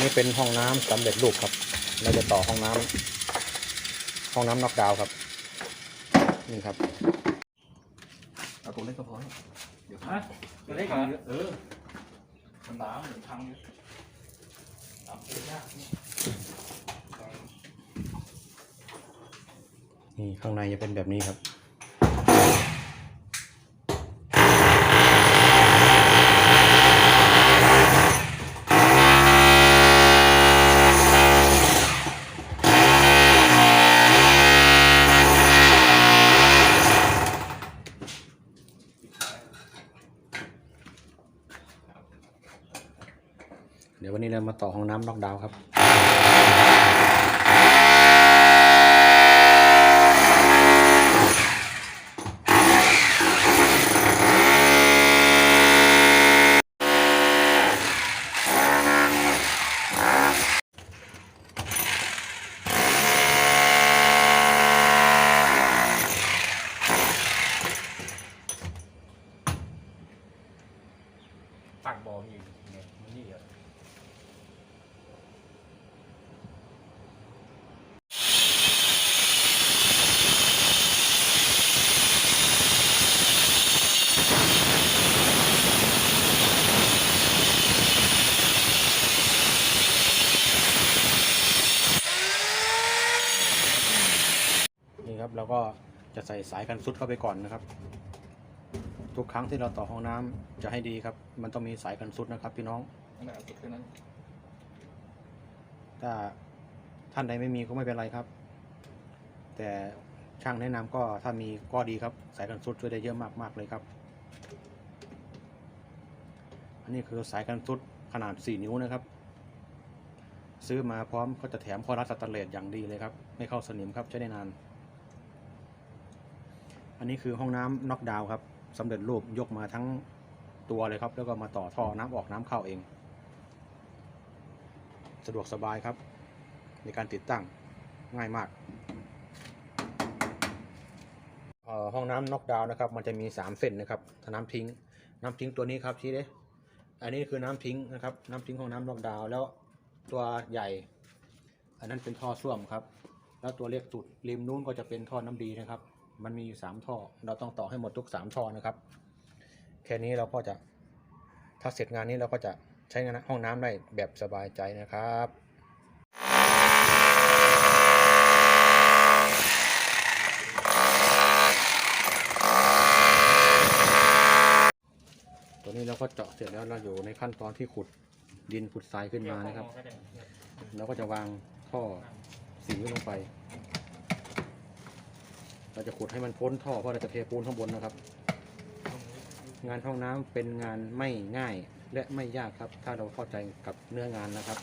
นี้เป็นห้องน้ำสำเร็จรูปครับ เราจะต่อห้องน้ำห้องน้ำนอกดาวครับ นี่ครับ เอาตัวเล็กก็พอเดี๋ยวฮะตัวเล็กเหรอเออมันน้ำเหมือนพังเยอะน้ำเยอะยากนี่ข้างในจะเป็นแบบนี้ครับ ห้องน้ำนอกดาวครับปากบอมีอยู่ไงมันนี่เหรอ นี่ครับเราก็ จะใส่สายกันซุดเข้าไปก่อนนะครับ ทุกครั้งที่เราต่อห้องน้ำจะให้ดีครับ มันต้องมีสายกันซุดนะครับ พี่น้องนั่นแหละเอาสุดแค่นั้นถ้าท่านใดไม่มีก็ไม่เป็นไรครับ แต่ช่างแนะนำก็ถ้ามีก็ดีครับ สายกันซุดช่วยได้เยอะมากๆเลยครับ อันนี้คือสายกันซุดขนาด 4 นิ้วนะครับ ซื้อมาพร้อมก็จะแถมข้อรัดสแตนเลสอย่างดีเลยครับ ไม่เข้าสนิมครับใช้ได้นาน อันนี้คือห้องน้ำน็อกดาวครับสำเร็จรูปยกมาทั้งตัวเลยครับ แล้วก็มาต่อท่อน้ำออกน้ำเข้าเอง สะดวกสบายครับ ในการติดตั้งง่ายมากห้องน้ำน็อกดาวนะครับ มันจะมี 3 เส้นนะครับถ้าน้ำทิ้ง น้ำทิ้งตัวนี้ครับชี้เด้อันนี้คือน้ำทิ้งนะครับ น้ำทิ้งห้องน้ำน็อกดาวแล้วตัวใหญ่ อันนั้นเป็นท่อส้วมครับ แล้วตัวเล็กสุดริมนู้นก็จะเป็นท่อน้ำดีนะครับ มันมีอยู่สามท่อ เราต้องต่อให้หมดทุกสามท่อนะครับ แค่นี้เราก็จะ ถ้าเสร็จงานนี้เราก็จะใช้งานห้องน้ำได้แบบสบายใจนะครับตัวนี้เราก็เจาะเสร็จแล้วเราอยู่ในขั้นตอนที่ขุดดินขุดทรายขึ้นมานะครับ เราก็จะวางท่อสีลงไป เราจะขุดให้มันพ้นท่อเพราะเราจะเทปูนข้างบนนะครับ งานห้องน้ำเป็นงานไม่ง่ายและไม่ยากครับ ถ้าเราเข้าใจกับเนื้องานนะครับ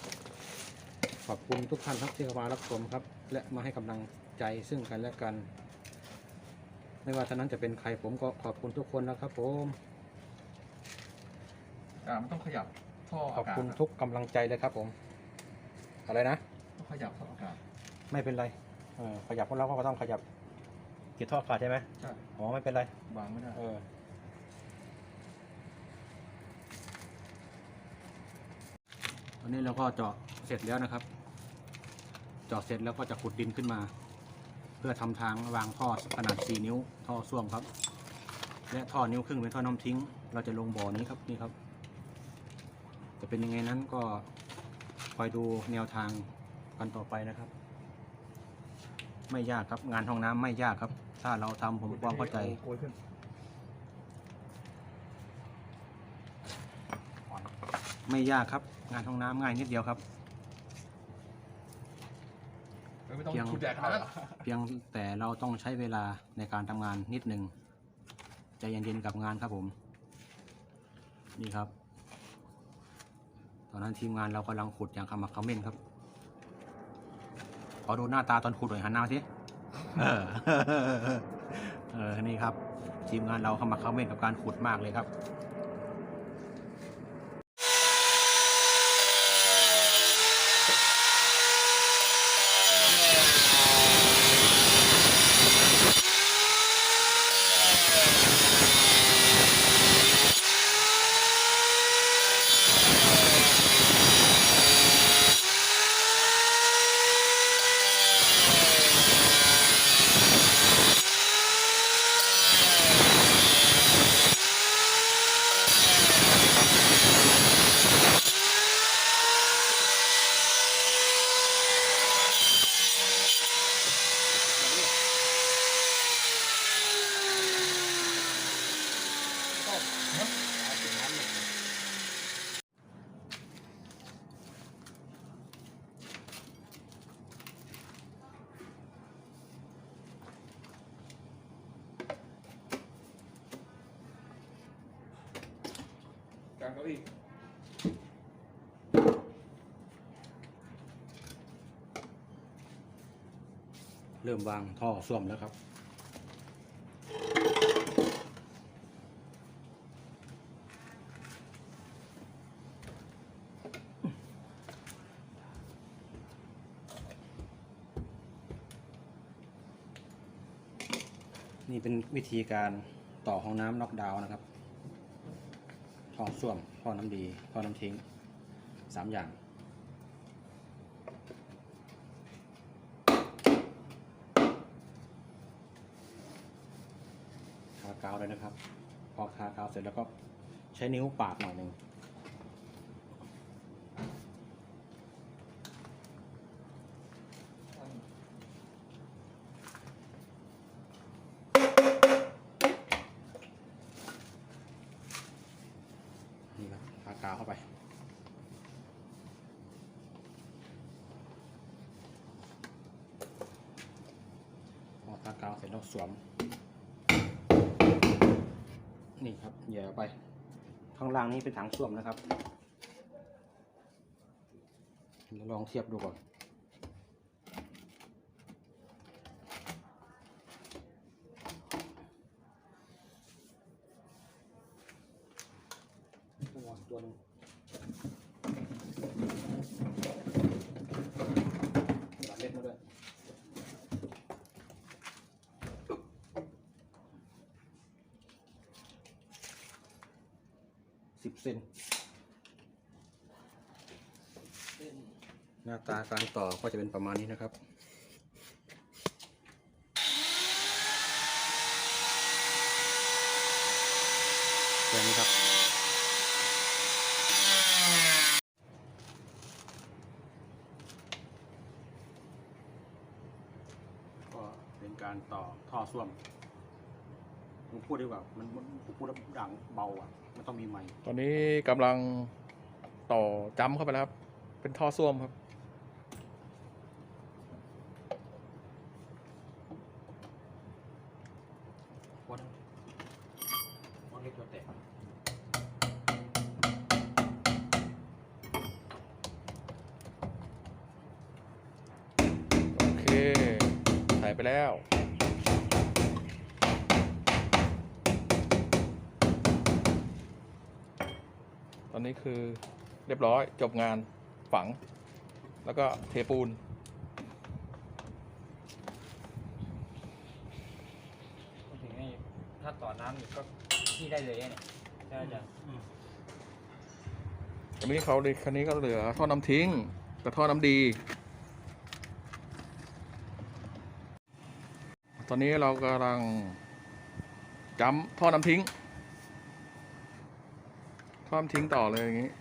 ขอบคุณทุกท่านครับที่เข้ามารับชมครับ และมาให้กำลังใจซึ่งกันและกัน ไม่ว่าท่านนั้นจะเป็นใครผมก็ขอบคุณทุกคนนะครับ ผมอ่ามันต้องขยับท่อขอาอบกาศคุณนะทุกกำลังใจเลยครับ ผม อะไรนะต้องขยับท่ออากาศไม่เป็นไรเออขยับพวกเราก็ต้องขยับ กีดท่อขาดใช่ไหมใช่อ๋อไม่เป็นไร วางไม่ได้ เออ ตอนนี้เราก็เจาะเสร็จแล้วนะครับ เจาะเสร็จแล้วก็จะขุดดินขึ้นมา เพื่อทำทางวางท่อขนาด 4 นิ้ว ท่อส้วมครับ และท่อนิ้วครึ่งเป็นท่อน้ำทิ้ง เราจะลงบ่อนี้ครับนี่ครับ จะเป็นยังไงนั้นก็คอยดูแนวทางกันต่อไปนะครับ ไม่ยากครับงานห้องน้ำไม่ยากครับ ถ้าเราทำผมความเข้าใจโกยขึ้นไม่ยากครับ งานห้องน้ำง่ายนิดเดียวครับ ไม่ต้องเพียงขุดใหญ่ขนาดนั้นเพียงแต่เราต้องใช้เวลาในการทำงานนิดหนึ่งใจเย็นๆกับงานครับผม นี่ครับ ตอนนั้นทีมงานเรากำลังขุดอย่างขมักเขม้นครับขอดูหน้าตาตอนขุดหน่อยหันหน้ามาสิ เออเออนี่ครับ ทีมงานเราเข้ามาเขม้นกับการขุดมากเลยครับางเก้าอี้เริ่มวางท่อส้วมแล้วครับ นี่เป็นวิธีการต่อห้องน้ำน็อกดาวน์นะครับ ท่อส้วมท่อน้ำดีท่อน้ำทิ้งสามอย่างทากาวเลยนะครับ พอทากาวเสร็จแล้วก็ใช้นิ้วปาดหน่อยหนึ่งนี่ครับทากาวเข้าไป พอทากาว เสร็จแล้วสวม นี่ครับเหย่อไป ข้างล่างนี้เป็นถังส้วมนะครับเดี๋ยวลองเทียบดูก่อน ตัวตัวหนึงหลานเล็กมาด้วย สิบ เซนหน้าตาการต่อก็จะเป็นประมาณนี้นะครับแบบนี้ครับ ก็เป็นการต่อท่อส้วม ผมพูดดีกว่ามันมันผมพูดแล้วดังเบาอะ มันต้องมีไมค์ตอนนี้กำลังต่อจ้ำเข้าไปแล้วครับ เป็นท่อส้วมครับ วันวันเล็กตัวแตกโอเคใส่ไปแล้ว นนี้คือเรียบร้อยจบงานฝัง แล้วก็เทปูน ถึงไอ้ถ้าต่อน้ำอีกก็ที่ได้เลยเนี่ยใช่ไหมอาจารย์อันนี้เขาเลยคันนี้ก็เหลือท่อน้ำทิ้งกับท่อน้ำดี ตอนนี้เรากำลังจ้ำท่อน้ำทิ้ง ความทิ้งต่อเลยอย่างนี้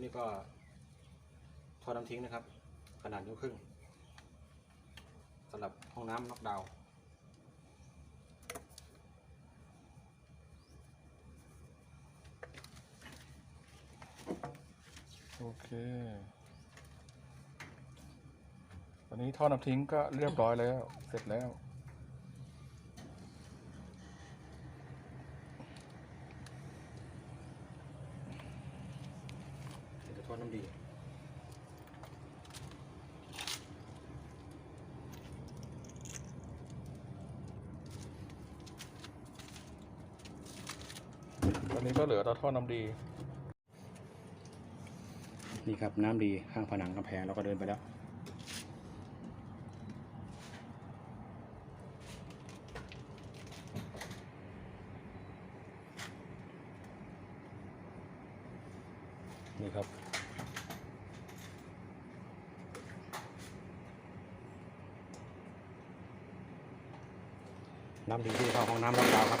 แล้วนี่ก็ท่อน้ำทิ้งนะครับ ขนาดนิ้วครึ่งสำหรับห้องน้ำน็อกดาวน์โอเค ตอนนี้ท่อน้ำทิ้งก็เรียบร้อยแล้ว เสร็จแล้ว เดี๋ยวจะทอดน้ำดี ต อนนี้ก็เหลือแต่ท่อน้ำดี นี่ครับน้ำดีข้างผนังกำแพงเราก็เดินไปแล้ว นี่ครับน้ำดีที่เข้าห้องน้ำรับดาวครับ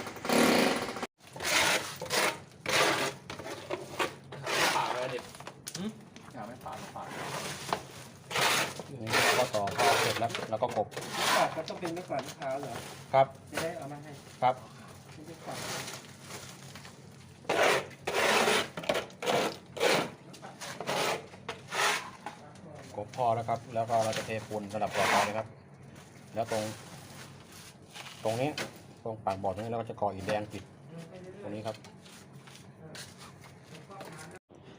ป่าเลยเด็ดหาไม่ป่าป่า นี่ก็ต่อพอเสร็จ แล้วแล้วก็กบปอกก็ต้องเป็นไว้ก่อนมะพร้าวเหรอครับจะได้เอามาให้ครับไม่ได้ปอกกบพอแล้วครับ แล้วก็เราจะเทปูนสลับต่อไปนะครับ แล้วตรง ตรงนี้ตรงปากบ่อตรงนี้เราก็จะก่ออิฐแดงปิด ตรงนี้ครับ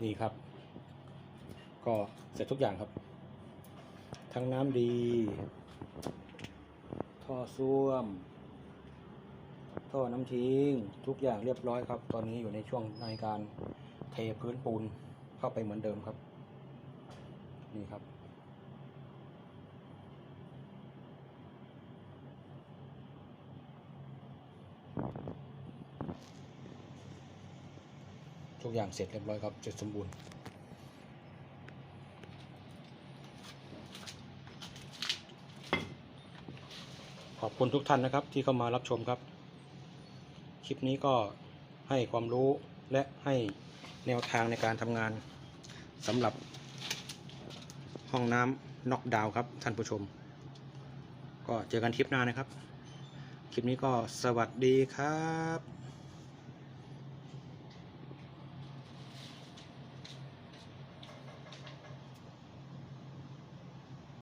นี่ครับ ก็เสร็จทุกอย่างครับ ทั้งน้ำดี ท่อส้วม ท่อน้ำทิ้ง ทุกอย่างเรียบร้อยครับ ตอนนี้อยู่ในช่วงในการเทพื้นปูนเข้าไปเหมือนเดิมครับ นี่ครับทุกอย่างเสร็จเรียบร้อยครับ เสร็จสมบูรณ์ ขอบคุณทุกท่านนะครับที่เข้ามารับชมครับ คลิปนี้ก็ให้ความรู้และให้แนวทางในการทำงานสำหรับห้องน้ำน็อกดาวนครับท่านผู้ชม ก็เจอกันคลิปหน้านะครับ คลิปนี้ก็สวัสดีครับ